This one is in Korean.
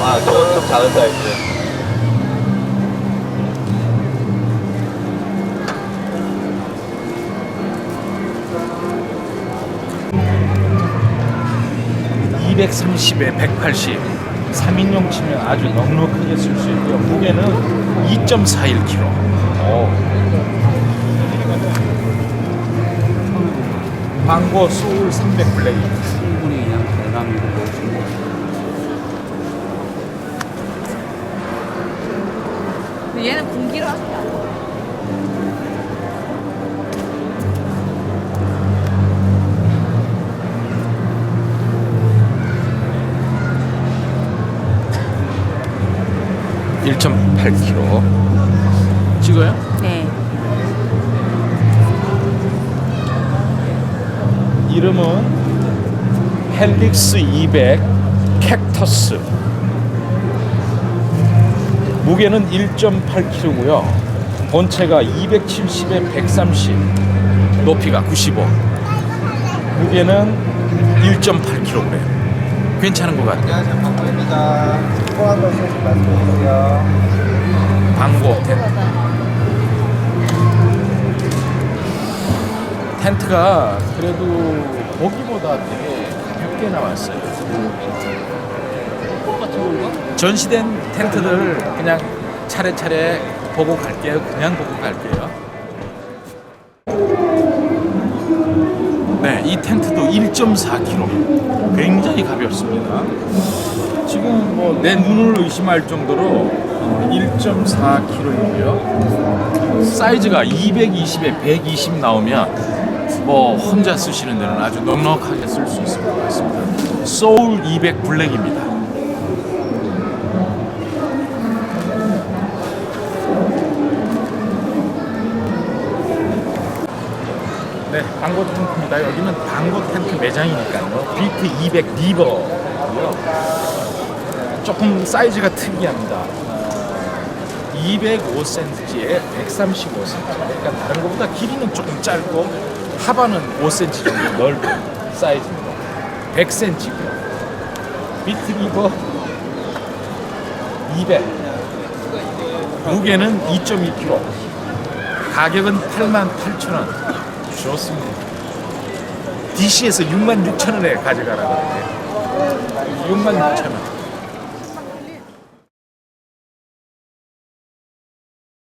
아, 저거 좀 작은 사이즈. 에 180, 3인용 치면 아주 넉넉하게 쓸 수 있고요. 무게는 2.41kg. 광고 소울 300 블랙입니다. 충분히 그냥 대남으로 보시고 근데 얘는 군기로 하는 게 아니야. 일 1.8kg. 찍어요? 네. 이름은 헬릭스 200 캡터스. 무게는 1.8kg고요. 본체가 270에 130, 높이가 95. 무게는 1.8kg. 괜찮은 것 같아요. 안녕하세요, 방구입니다. 포함 버섯 말씀해주세요. 광고 텐트. 텐트가 그래도 보기보다 되게 가볍게 나왔어요. 전시된 텐트들 그냥 차례차례 보고 갈게요. 그냥 보고 갈게요. 네, 이 텐트도 1.4kg. 굉장히 가볍습니다. 지금 뭐 내 눈을 의심할 정도로 1.4kg이고요. 사이즈가 220에 120 나오면 뭐 혼자 쓰시는 데는 아주 넉넉하게 쓸 수 있을 것 같습니다. 소울 200 블랙입니다. 네, 광고 텐트입니다. 여기는 광고 텐트 매장이니까요. 비트 200 리버고요. 조금 사이즈가 특이합니다. 205cm에 135cm. 그러니까 다른 것보다 길이는 조금 짧고 하반은 5cm 정도 넓은 사이즈입니다. 100cm고요. 비트 리버 200. 무게는 2.2kg. 가격은 88,000원. 좋습니다. DC에서 66,000원에 가져가라거든요. 66,000원.